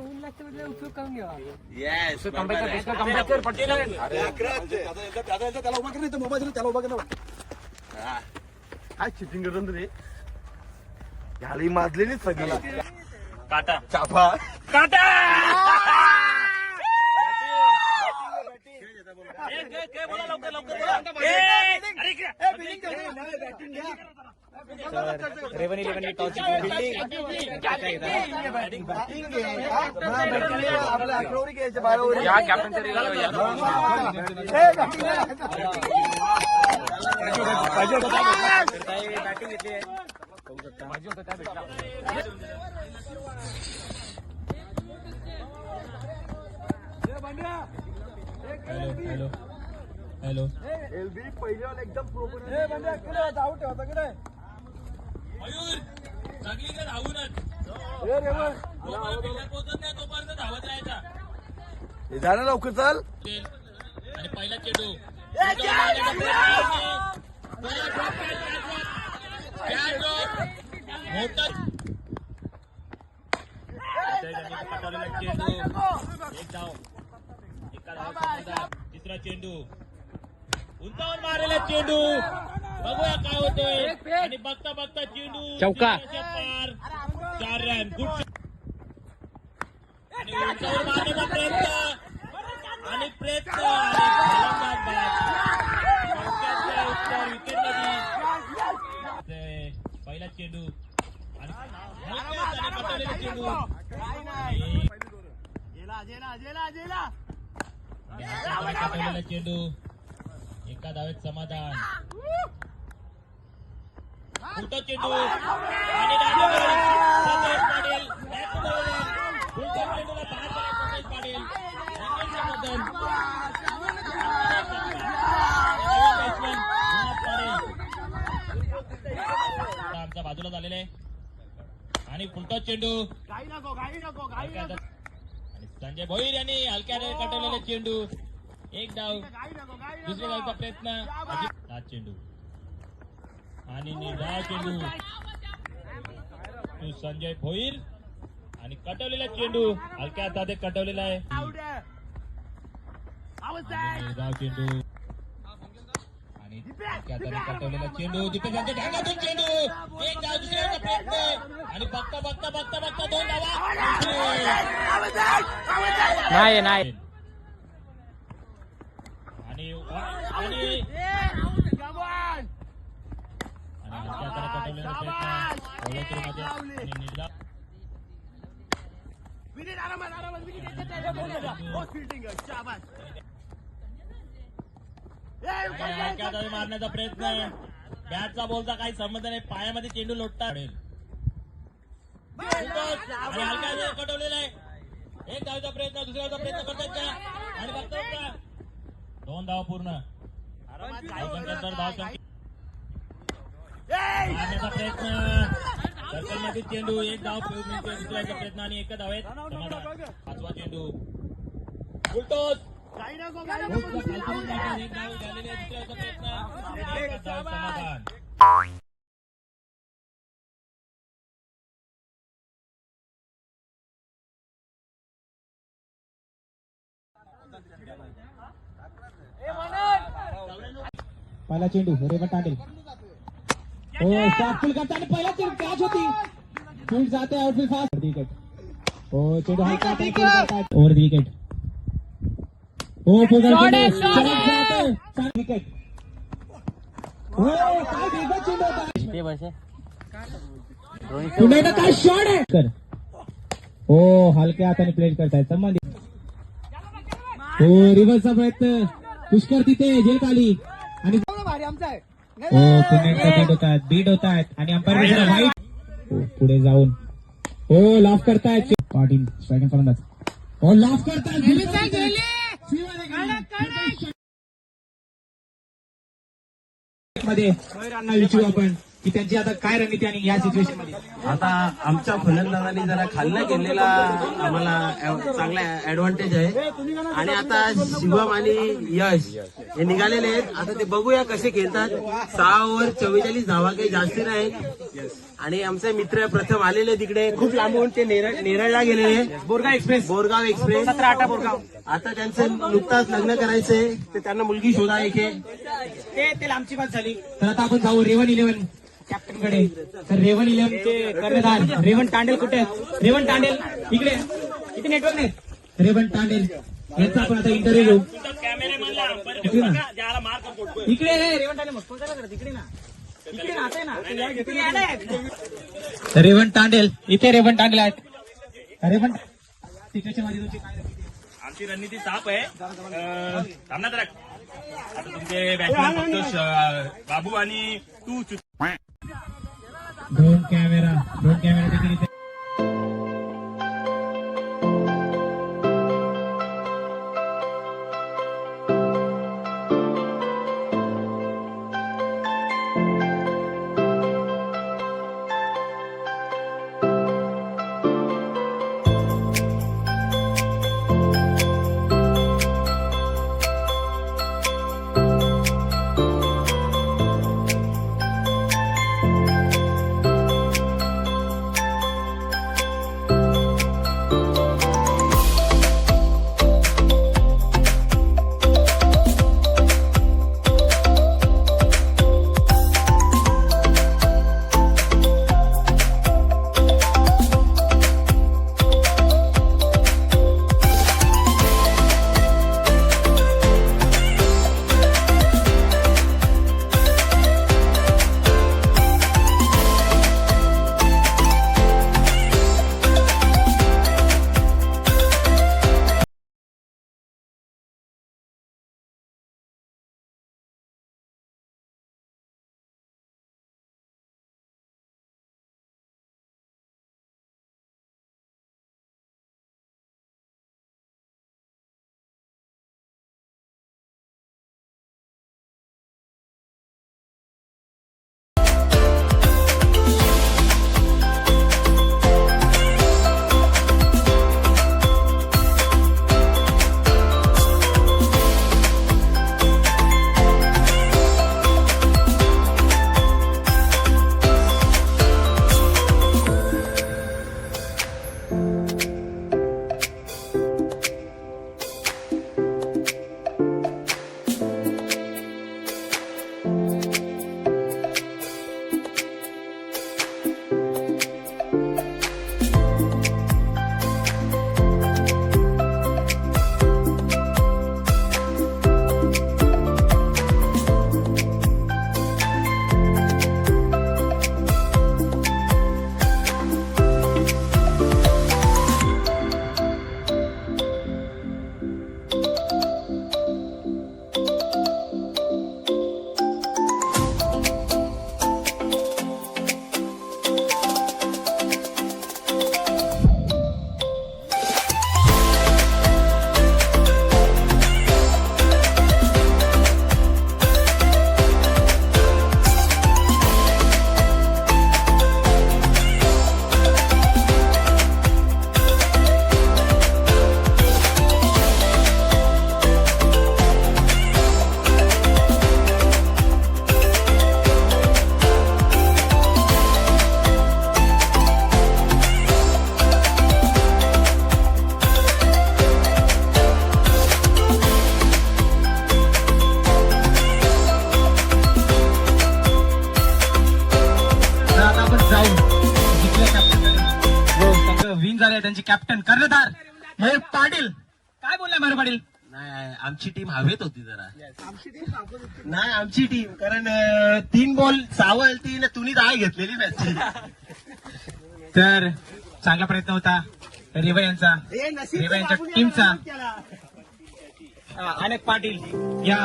ऊन लागतं म्हटलं उपयोग करून घ्यावा येस त्याला उभा कर नाही तर मोबाईल त्याला उभा कर काय चिटिंग करतो रे ही माजलेली सगळी काटा चापा रेवन इलेव्हन टॉस आपल्या अकरावरी घ्यायचे बारावरी या कॅप्टनच्या बॅटिंग घेतली होतं हॅलो हॅलो एलबी पहिल्यावर एकदम प्रोपर जाऊ ठेवता की मयूर धावूनच. जोपर्यंत पिल्लर पोहोचत नाही तोपर्यंत धावत राहायचा. ना लवकर चाल. आणि पहिला चेंडू. मोठा चेंडू. एक धाव एका धावात तिसरा चेंडू. उंचावर मारलेला चेंडू. बघूया काय होतोय आणि बघता बघता चेंडू चौका. पार चार रन गुड आणि प्रयत्न पहिला चेंडू आणि चेंडू चेंडू एका धावेत समाधान मोठा चेंडू आणि पाटील पुढच्या चेंडूला पाटील. मदन. बाजूला झालेला आहे. आणि पुलटा चेंडू. आणि संजय भोईर यांनी हलक्याने कटवलेला चेंडू. एक डाव. दुसऱ्या डावचा प्रयत्न. सात चेंडू. आणि निर्धाव चेंडू. तो संजय भोईर आणि कटवलेला चेंडू. हलक्या हातात कटवलेला आहे. चेंडू. आणि कटवलेला चेंडू. तिथे त्यांच्या ढांगातून चेंडू. एक डाव दुसऱ्याचा प्रयत्न. आणि बघता बघता बघता बघता दोन धावा दुसरे. नाही. आणि प्रयत्न मारण्याचा प्रयत्न बॅटचा बॉलचा काही संबंध नाही. पायामध्ये चेंडू लोटता कटवलेला आहे. एक धावचा प्रयत्न दुसऱ्याचा प्रयत्न करतात का आणि बघतो का दोन धाव पूर्ण. धावसंख्या मारण्याचा प्रयत्न. सर्कलमध्ये चेंडू एक धाव दुसऱ्याचा प्रयत्न आणि एका धावेत पाचवा चेंडू. उलटोस एक धाव झालेली प्रयत्न समाधान. पहिला चेंडू रेवन तांडेल हो शॉट फुल करता आणि पहिला चेंडू कॅच होती. फील्ड जाते आउटफील्ड फास्ट विकेट हो चेंडू हलका ओव्हर दी विकेट हो फुल विकेट हो काय वेगळा चेंडू होता. पुन्हा एकदा काय शॉट आहे. कर. हो हलक्या हाताने प्लेट करतायत. संबंधित. हो रिव्हर्सचा प्रयत्न. पुष्कर तिथे जेल खाली आणि हो होत आहेत होत आहेत आणि अंपायर वाईट हो पुढे जाऊन. हो लाफ करतायत. पाटील स्ट्रायकिंग फलंदाज. हो लाफ करतायत. मध्ये. आपण. की त्यांची आता काय रणनीती आणि या सिच्युएशनमध्ये? आता आमच्या फलंदाजांनी जरा खाल्लं गेलेला आम्हाला चांगला ऍडव्हान्टेज आहे. आणि आता शिवम आणि यश हे निघालेले आहेत. आता ते बघूया कसे खेळतात. सहा ओव्हर चव्वेचाळीस धावा काही जास्ती नाही. आणि आमचे मित्र प्रथम आलेले तिकडे. खूप लांबून ते नेरळ नेरळला गेलेले. बोरगाव एक्सप्रेस बोरगाव एक्सप्रेस सतरा अठरा बोरगाव. आता त्यांचं नुकताच लग्न करायचंय तर त्यांना मुलगी शोधा एके ते ते लांबची बात झाली. तर आता आपण जाऊ रेवन इलेव्हन कडे तर रेवन इलेव्हन चे कर्णधार. रेवन तांडेल कुठे रेवन तांडेल इकडे. इथे नेटवर्क नाही. रेवन तांडेल यांचा आपण आता इंटरव्ह्यू घेऊ. इकडे ना. इकडे रेवन तांडेल मग कोणत्याला करत? इकडे ना. इकडे ना, आता ना. इकडे तांडेल इथे रेवन तांडेल आहेत. रेवन तिकडच्या माझी तुमची काय आमची रणनीती साफ आहे. अं, थांब ना जरा. आता तुमचे बॅट्समॅन फक्त श- बाबू आणि तू चु- ड्रोन कॅमेरा ड्रोन कॅमेरा देखील झाले त्यांचे कॅप्टन कर्णधार. मयूर पाटील. काय बोललाय मयूर पाटील? नाही आमची टीम हवेत होती जरा. नाही आमची टीम कारण अं, तीन बॉल सावल तीन तुम्ही दहा घेतलेली मॅच तर चांगला प्रयत्न होता. रेवा यांचा. रेवा यांच्या टीमचा अनेक पाटील या